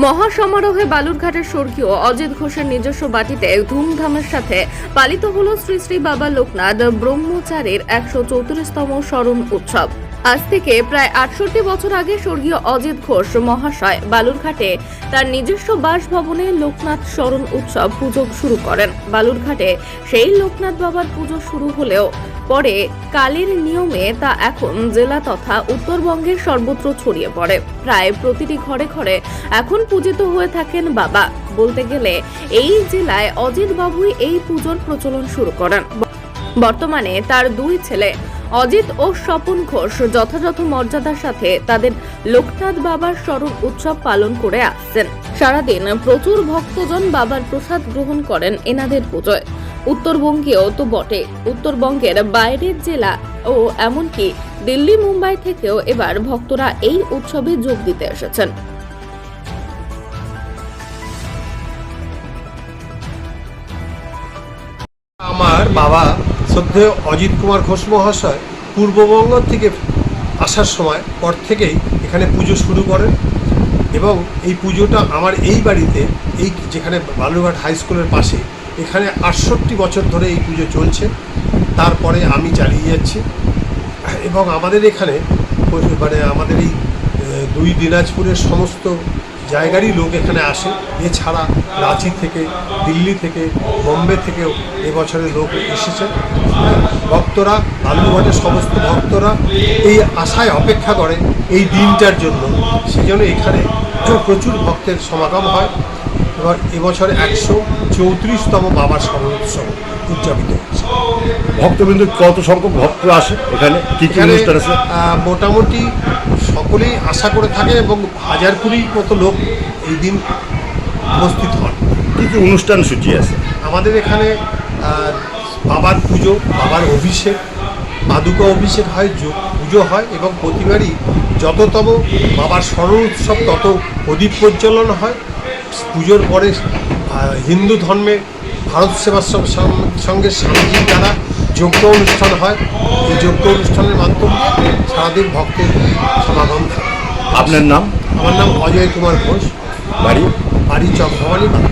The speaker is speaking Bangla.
মহাসমারোহে বালুরঘাটের স্বর্গীয় অজিত ঘোষের নিজস্ব বাটিতে ধুমধামের সাথে পালিত হল শ্রী শ্রী বাবা লোকনাথ ব্রহ্মচারীর একশো চৌত্রিশতম স্মরণ উৎসব। আজ থেকে প্রায় আটষট্টি বছর আগে স্বর্গীয় অজিত ঘোষ মহাশয় বালুরঘাটে তার নিজস্ব বাসভবনে লোকনাথ স্মরণ উৎসব পুজো শুরু করেন। বালুরঘাটে সেই লোকনাথ বাবার পুজো শুরু হলেও পরে কালের নিয়মে তা এখন জেলা তথা উত্তরবঙ্গের সর্বত্র ছড়িয়ে পড়ে। প্রায় প্রতিটি ঘরে ঘরে এখন পূজিত হয়ে থাকেন বাবা। বলতে গেলে এই জেলায় অজিত বাবুই এই পুজোর প্রচলন শুরু করেন। বর্তমানে তার দুই ছেলে অজিত ও স্বপন ঘোষ যথাযথ মর্যাদার সাথে তাদের লোকনাথ বাবার স্মরণ উৎসব পালন করে আসছেন। সারাদিন প্রচুর ভক্তজন বাবার প্রসাদ গ্রহণ করেন এনাদের পুজোয়। উত্তরবঙ্গেও তো বটে। উত্তরবঙ্গের বাইরের জেলা ও এমনকি দিল্লি, মুম্বাই থেকেও এবার ভক্তরা এই উৎসবে যোগ দিতে এসেছেন। আমার বাবা শ্রদ্ধেয় অজিত কুমার ঘোষ মহাশয় পূর্ববঙ্গ থেকে আসার সময় পর থেকেই এখানে পুজো শুরু করেন এবং এই পুজোটা আমার এই বাড়িতে, এই যেখানে বালুরঘাট হাই স্কুলের পাশে, এখানে আটষট্টি বছর ধরে এই পুজো চলছে। তারপরে আমি চালিয়ে যাচ্ছি। এবং আমাদের এখানে মানে আমাদের এই দুই দিনাজপুরের সমস্ত জায়গারই লোক এখানে আসে। এছাড়া রাঁচি থেকে দিল্লি থেকে বোম্বে থেকেও এবছরে লোক এসেছে। ভক্তরা বালুরঘাটের সমস্ত ভক্তরা এই আশায় অপেক্ষা করে এই দিনটার জন্য। সেজন্য এখানে প্রচুর ভক্তের সমাগম হয়। এবার এবছরে একশো চৌত্রিশতম বাবার স্মরণ উৎসব উদযাপিত হচ্ছে। ভক্তবৃন্দ কত সংখ্যক ভক্ত আসে এখানে? কি কি অনুষ্ঠান আছে? মোটামুটি সকলেই আশা করে থাকে এবং হাজার কুড়ি মতো লোক এই দিন উপস্থিত হন। কি কি অনুষ্ঠান সূচি আছে? আমাদের এখানে বাবার পুজো বাবার অভিষেক পাদুকা অভিষেক হয় পুজো হয় এবং প্রতিবারই যততম বাবার স্মরণ উৎসব তত প্রদীপ প্রজ্বলন হয়। পুজোর পরে হিন্দু ধর্মে ভারত সেবার সঙ্গে স্বামীজির দ্বারা যজ্ঞ অনুষ্ঠান হয় এই যজ্ঞ অনুষ্ঠানের মাধ্যমে সারাদিন ভক্তের সমাগম থাকে। আপনার নাম? আমার নাম অজয় কুমার ঘোষ। বাড়ি? বাড়ি চক ভবানী বাড়ি